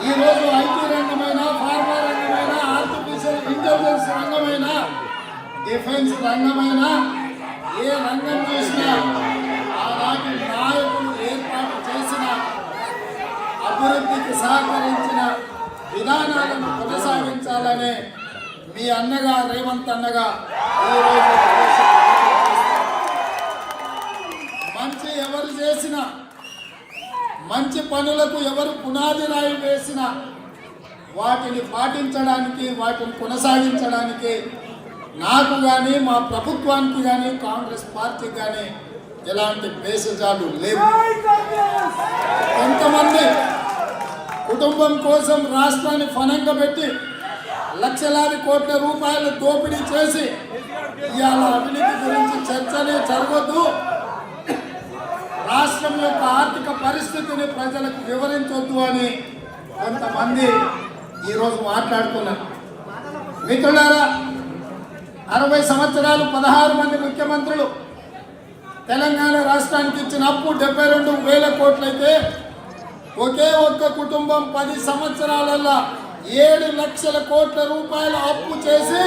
ఈరోజు ఐటీ రంగమైన ఫార్మా రంగమైన ఆర్టిఫిషియల్ ఇంటెలిజెన్స్ రంగమైన డిఫెన్స్ రంగమైన ఏ రంగం చూసినా ఆనాటి నాయకులు ఏర్పాటు చేసిన అభివృద్ధికి సహకరించిన విధానాలను కొనసాగించాలనే మీ అన్నగా రేవంత్ అన్నగా ఈరోజు మంచి ఎవరు చేసినా మంచి పనులకు ఎవరు పునాది రాయి వేసినా వాటిని పాటించడానికి వాటిని కొనసాగించడానికి నాకు కానీ మా ప్రభుత్వానికి కానీ కాంగ్రెస్ పార్టీకి కానీ ఎలాంటి భేషజాలు లేవు. కొంతమంది కుటుంబం కోసం రాష్ట్రాన్ని ఫనంగా పెట్టి లక్షలాది కోట్ల రూపాయలు దోపిడీ చేసి ఇవాళ అవినీతి గురించి చర్చనే జరగదు. రాష్ట్రం యొక్క ఆర్థిక పరిస్థితిని ప్రజలకు వివరించొద్దు అని కొంతమంది ఈరోజు మాట్లాడుతున్నారు. మిత్రులారా అరవై సంవత్సరాలు పదహారు మంది ముఖ్యమంత్రులు తెలంగాణ రాష్ట్రానికి ఇచ్చిన అప్పు డెబ్బై రెండు వేల కోట్లయితే ఒకే ఒక్క కుటుంబం పది సంవత్సరాలలో ఏడు లక్షల కోట్ల రూపాయల అప్పు చేసి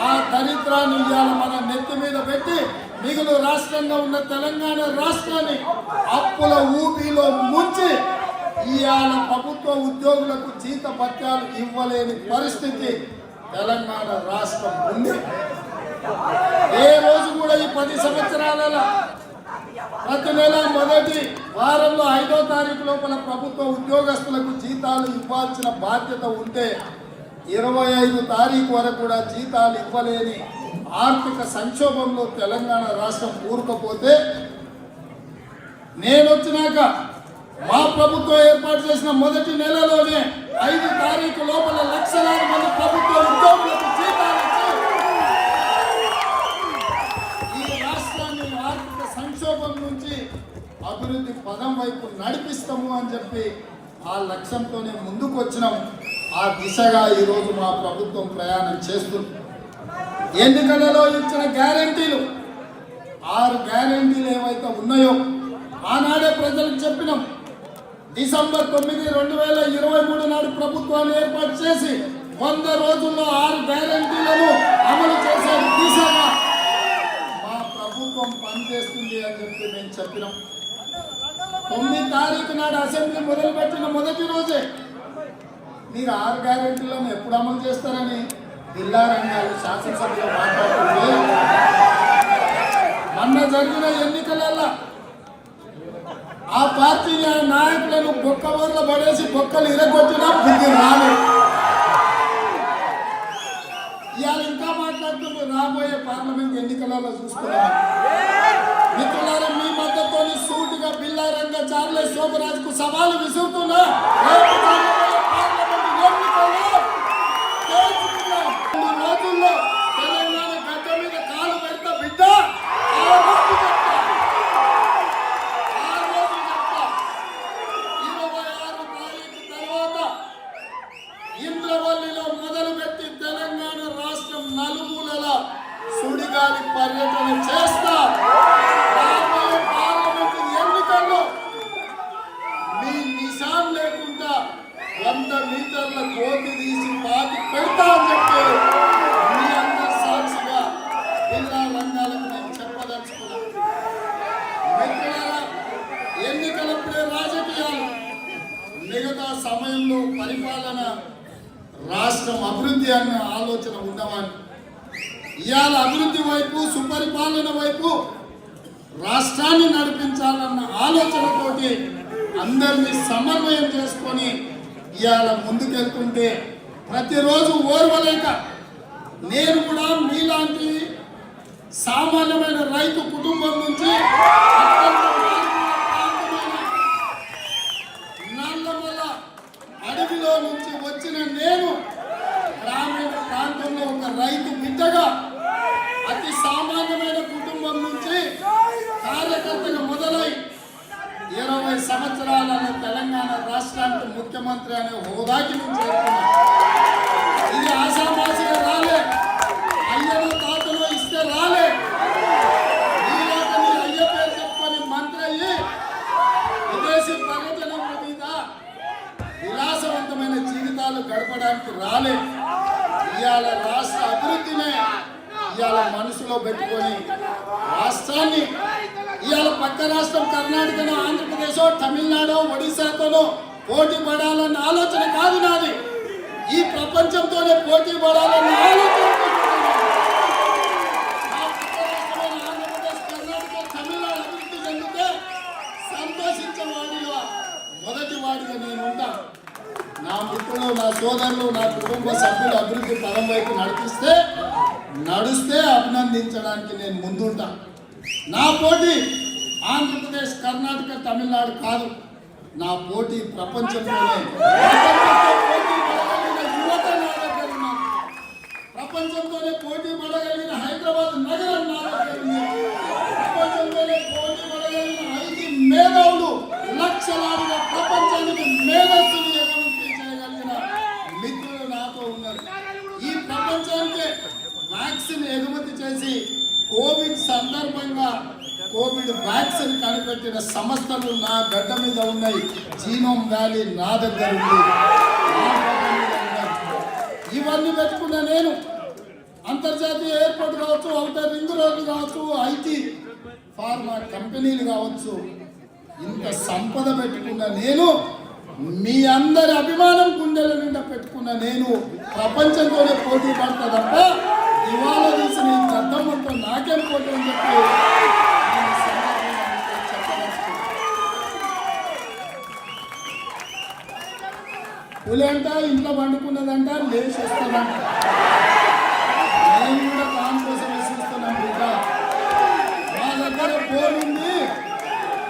ఆ దరిద్రాన్ని ఇవాళ మన నెత్తి మీద పెట్టి మిగులు రాష్ట్రంగా ఉన్న తెలంగాణ రాష్ట్రాన్ని అప్పుల ఊపిలో ముంచి ఇవాళ ప్రభుత్వ ఉద్యోగులకు జీత పత్యాలు ఇవ్వలేని పరిస్థితి తెలంగాణ రాష్ట్రం ఉంది. ఏ రోజు కూడా ఈ పది సంవత్సరాల ప్రతి నెల మొదటి వారంలో ఐదో తారీఖు లోపల ప్రభుత్వ ఉద్యోగస్తులకు జీతాలు ఇవ్వాల్సిన బాధ్యత ఉంటే ఇరవై ఐదు తారీఖు వరకు కూడా జీతాలు ఇవ్వలేని ఆర్థిక సంక్షోభంలో తెలంగాణ రాష్ట్రం కూరుకపోతే నేను వచ్చినాక మా ప్రభుత్వం ఏర్పాటు చేసిన మొదటి నెలలోనే ఐదు తారీఖు లోపల లక్షలాది మంది ప్రభుత్వ ఉద్యోగులకు జీతాలు ఈ రాష్ట్రాన్ని ఆర్థిక సంక్షోభం నుంచి అభివృద్ధి పదం వైపు నడిపిస్తాము అని చెప్పి ఆ లక్ష్యంతోనే ముందుకు వచ్చినాం ఆ దిశగా ఈరోజు మా ప్రభుత్వం ప్రయాణం చేస్తుంది. ఎన్నికలలో ఇచ్చిన గ్యారంటీలు. ఆరు గ్యారంటీలు ఏవైతే ఉన్నాయో ఆనాడే ప్రజలకు చెప్పినాం. డిసెంబర్ తొమ్మిది రెండు వేల ఇరవై మూడు నాడు ప్రభుత్వాన్ని ఏర్పాటు చేసి వంద రోజుల్లో ఆరు గ్యారంటీలను అమలు చేసే దిశగా మా ప్రభుత్వం పనిచేస్తుంది అని చెప్పి మేము చెప్పినాం. తొమ్మిది తారీఖు నాడు అసెంబ్లీ మొదలుపెట్టిన మొదటి రోజే మీరు ఆరు గ్యారెంటీలను ఎప్పుడు అమలు చేస్తారని జిల్లా రంగాలు శాసనసభలో మాట్లాడుతుంటే మొన్న జరిగిన ఎన్నికలలో ఆ పార్టీ నాయకులను బొక్క బోర్ల పడేసి బొక్కలు ఇరగొట్టినా బుద్ధి రాలేదు ఇవాళ ఇంకా మాట్లాడుతున్నారు రాబోయే పార్లమెంట్ ఎన్నికలలో చూసుకున్నాం. మిత్రులారా మీ మద్దతుని సూటిగా బిల్లారంగా చార్లెస్ శోభరాజ్కు సవాలు విసురుతున్నా రేపు జరగబోయే పార్లమెంట్ ఎన్నికల్లో తేల్చుకుందాం. రెండు రోజుల్లో తెలంగాణ గడ్డ మీద కాలు పెడతా బిడ్డ ఆ రోజు చెప్తా. ఆ రోజు చెప్తా. ఇరవై ఆరు తారీఖు తర్వాత ఇంద్రవల్లిలో మొదలుపెట్టి తెలంగాణ రాష్ట్రం నలుమూలల సుడిగాలి పర్యటన చేస్తా రాబోయే పార్లమెంటు ఎన్నికల్లో మీ నిశాన్ లేకుండా వంద మీటర్ల కోతి తీసి పాతి పెడతా అని చెప్పి మీ అందరి సాక్షిగా జిల్లా రంగాలకు నేను చెప్పదలుచుకున్నాను. ఎన్నికలప్పుడే రాజకీయాలు. మిగతా సమయంలో పరిపాలన రాష్ట్రం అభివృద్ధి అన్న ఆలోచన ఉండమని ఇవాళ అభివృద్ధి వైపు సుపరిపాలన వైపు రాష్ట్రాన్ని నడిపించాలన్న ఆలోచనతోటి అందరినీ సమన్వయం చేసుకొని ఇవాళ ముందుకెళ్తుంటే ప్రతిరోజు ఓర్వలేక నేను కూడా మీలాంటి సామాన్యమైన రైతు కుటుంబం నుంచి అత్యంత మారుమూల ప్రాంతమైన నల్లమల అడవిలో నుంచి వచ్చిన నేను గ్రామీణ ప్రాంతంలో ఒక రైతు బిడ్డగా అతి సామాన్యమైన కుటుంబం నుంచి కార్యకర్తగా మొదలై ఇరవై సంవత్సరాలలో తెలంగాణ రాష్ట్రానికి ముఖ్యమంత్రి అనే హోదాకి నేను ఇది ఆశామాసిగా రాలే. అయ్యను తాతను ఇస్తే రాలే. నీలాగా అయ్య పేరు చెప్పుకొని మంత్రి అయ్యి విదేశీ పర్యటన మీద విలాసవంతమైన జీవితాలు గడపడానికి రాలే. ఇవాళ రాష్ట్ర అభివృద్ధినే ఇవాళ మనసులో పెట్టుకొని రాష్ట్రాన్ని ఇవాళ పక్క రాష్ట్రం కర్ణాటకనో ఆంధ్రప్రదేశ్ తమిళనాడు ఒడిశాతోనో పోటీ పడాలన్న ఆలోచన కాదు నాది. ఈ ప్రపంచంతోనే పోటీ పడాలన్న ఆలోచన నా అభివృద్ధి సంతోషించే మొదటి వాడిగా నేను ఉంటా నా మిత్రులు నా సోదరులు నా కుటుంబ సభ్యులు అభివృద్ధి పదం వైపు నడిపిస్తే నడుస్తే అభినందించడానికి నేను ముందుంటా. నా పోటీ ఆంధ్రప్రదేశ్ కర్ణాటక తమిళనాడు కాదు. నా పోటీ ప్రపంచంలోనే. ప్రపంచంతో పోటీ పడగలిగిన. ప్రపంచంతోనే పోటీ హైదరాబాద్ నగరం నా ప్రపంచంతోనే పోటీ పడగలిగిన ఐదు మేధావులు లక్షలాదిగా ప్రపంచానికి మేధస్సుని ఎగుమతి చేయగలిగిన మిత్రులు నాతో ఉన్నారు. ఈ ప్రపంచానికి వ్యాక్సిన్ ఎగుమతి చేసి కోవిడ్ సందర్భంగా కోవిడ్ వ్యాక్సిన్ కనిపెట్టిన సంస్థలు నా గడ్డ మీద ఉన్నాయి. జీనోమ్ వ్యాలీ నా దగ్గర ఉంది ఇవన్నీ పెట్టుకున్న నేను అంతర్జాతీయ ఎయిర్పోర్ట్ కావచ్చు అవుటర్ రింగ్ రోడ్లు కావచ్చు ఐటీ ఫార్మా కంపెనీలు కావచ్చు. ఇంత సంపద పెట్టుకున్న నేను మీ అందరి అభిమానం గుండెల నిండా పెట్టుకున్న నేను ప్రపంచంతోనే పోటీ పడతా తప్ప ఇవాళ తీసిన ఈ మొత్తం నాకేం పోటీ అని చెప్పి నేను ఈ సందర్భంగా మీతో చెప్పదలుచుకున్నాను. పులి అంట ఇంట్లో పండుకున్నదంట లేచి వస్తుందంట నేను కూడా దాని కోసం చూస్తున్నాం బిడ్డ. మా దగ్గర ఫోన్ ఉంది.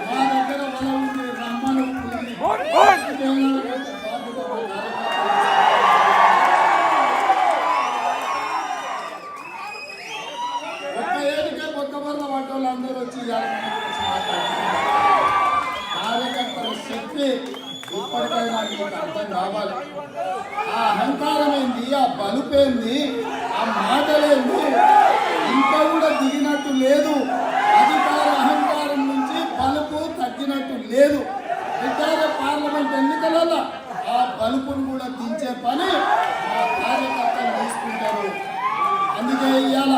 మా దగ్గర వల ఉంది. రమ్మను. ఒక్క ఏడికే ఒక్క బర్ర పడ్డోళ్ళు అందరూ వచ్చి. కార్యకర్తల శక్తి ఇప్పటికైనా మీకు అర్థం కావాలి ఆ అహంకారమైంది ఆ బలుపేంది ఆ మాటలేంది ఇంకా కూడా దిగినట్టు లేదు. అధికార అహంకారం నుంచి బలుపు తగ్గినట్టు లేదు. రిటైర్ పార్లమెంట్ ఎన్నికలలో ఆ బలుపును కూడా దించే పని ఆ కార్యకర్తలు తీసుకుంటారు. అందుకే ఇవాళ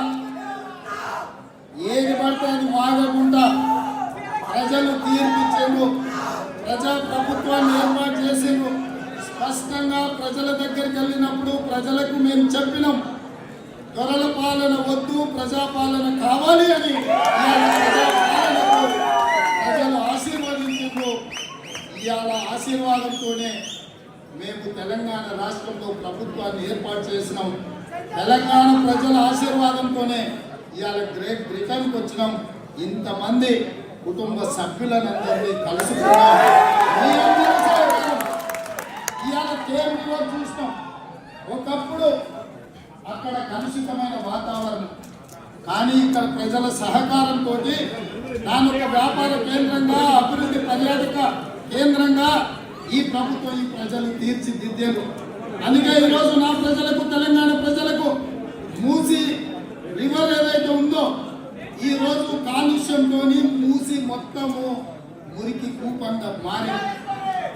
ఏది పడితే అది వాగకుండా ప్రజలు తీర్పిచ్చేందు ప్రజా ప్రభుత్వాన్ని ఏర్పాటు చేసిండ్రు. స్పష్టంగా ప్రజల దగ్గరికి వెళ్ళినప్పుడు ప్రజలకు మేము చెప్పినాం దొరల పాలన వద్దు ప్రజాపాలన కావాలి అని. ఇవాళ ప్రజలు ఆశీర్వదించారు ఇవాళ ఆశీర్వాదంతోనే మేము తెలంగాణ రాష్ట్రంలో ప్రభుత్వాన్ని ఏర్పాటు చేసినాం. తెలంగాణ ప్రజల ఆశీర్వాదంతోనే ఇవాళ గ్రేట్ బ్రిటన్కి వచ్చినాం. ఇంతమంది కుటుంబ సభ్యులందరినీ కలుసుకున్నాం ఇవాళ కేంద్రంలో చూసినాం. ఒకప్పుడు అక్కడ కలుషితమైన వాతావరణం. కానీ ఇక్కడ ప్రజల సహకారంతో దాని ఒక వ్యాపార కేంద్రంగా అభివృద్ధి పర్యాటక కేంద్రంగా ఈ ప్రభుత్వం ఈ ప్రజలు తీర్చిదిద్దారు అందుకే ఈరోజు నా ప్రజలకు తెలంగాణ ప్రజలకు మూసి రివర్ ఏదైతే ఉందో ఈరోజు రోజు కాలుష్యంతో మూసి మొత్తము మురికి కూపంగా మారింది.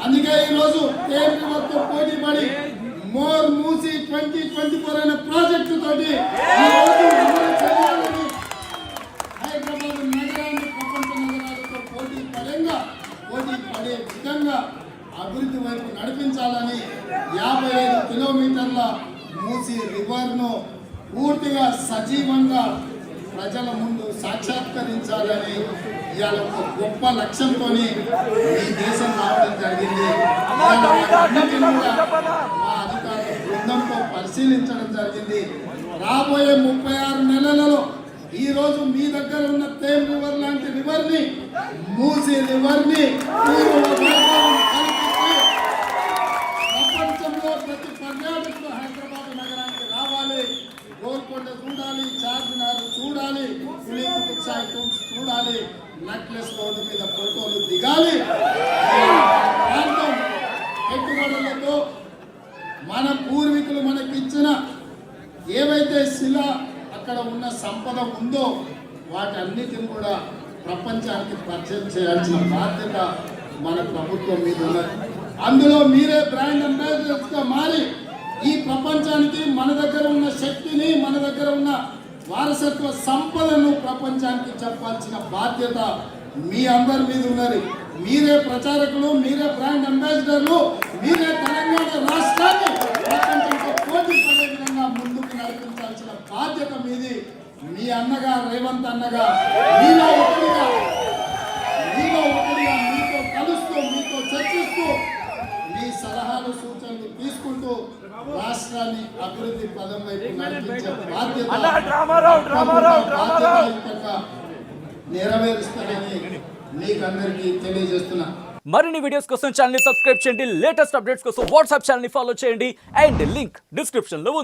అందుకే ఈరోజు కేంద్రంతో పోటీ పడి మోర్ మూసి ట్వంటీ ట్వంటీ ఫోర్ అనే ప్రాజెక్టు తోటి హైదరాబాద్ నగరాన్ని ప్రపంచ నగరాలతో పోటీ పడంగా పోటీ పడే విధంగా అభివృద్ధి వైపు నడిపించాలని యాభై ఐదు కిలోమీటర్ల మూసి రివర్ను పూర్తిగా సజీవంగా ప్రజల ముందు సాక్షాత్కరించాలని ఇవాళ ఒక గొప్ప లక్ష్యంతో ఈ దేశం రావడం జరిగింది. మా అధికారుల బృందంతో పరిశీలించడం జరిగింది. రాబోయే ముప్పై ఆరు నెలలలో ఈ రోజు మీ దగ్గర ఉన్న తేమ్ రివర్ లాంటి రివర్ని మూసి రివర్ ఏవైతే శిల అక్కడ ఉన్న సంపద ఉందో వాటన్నిటిని కూడా ప్రపంచానికి పరిచయం చేయాల్సిన బాధ్యత మన ప్రభుత్వం మీద ఉన్నది. అందులో మీరే బ్రాండ్ అంబాసిడర్స్గా మారి ఈ ప్రపంచానికి మన దగ్గర ఉన్న శక్తిని మన దగ్గర ఉన్న వారసత్వ సంపదను ప్రపంచానికి చెప్పాల్సిన బాధ్యత మీ అందరి మీద ఉన్నది. మీరే ప్రచారకులు మీరే బ్రాండ్ అంబాసిడర్లు మీరే తెలంగాణ రాష్ట్రాన్ని ప్రపంచం పోటీ పడే విధంగా ముందుకు నడిపించాల్సిన బాధ్యత మీది. మీ అన్నగా రేవంత్ అన్నగా మీలో ఒకటిగా మీలో ఒకటిగా మీతో కలుస్తూ మీతో చర్చిస్తూ మీ సలహాలు సూచనలు తీసుకుంటూ రాష్ట్రాన్ని అభివృద్ధి పదం వైపు నడిపించే బాధ్యత అన్నా, డ్రామారావు, డ్రామారావు, డ్రామారావు. బాధ్యతాయుతంగా నెరవేరుస్తానని మీకందరికీ తెలియజేస్తున్నా. మరిన్ని వీడియోస్ కోసం ఛానల్ సబ్స్క్రైబ్ చేయండి. లేటెస్ట్ అప్డేట్స్ కోసం వాట్సాప్ ఛానల్ ఫాలో చేయండి. అండ్ లింక్ డిస్క్రిప్షన్లో ఉంది.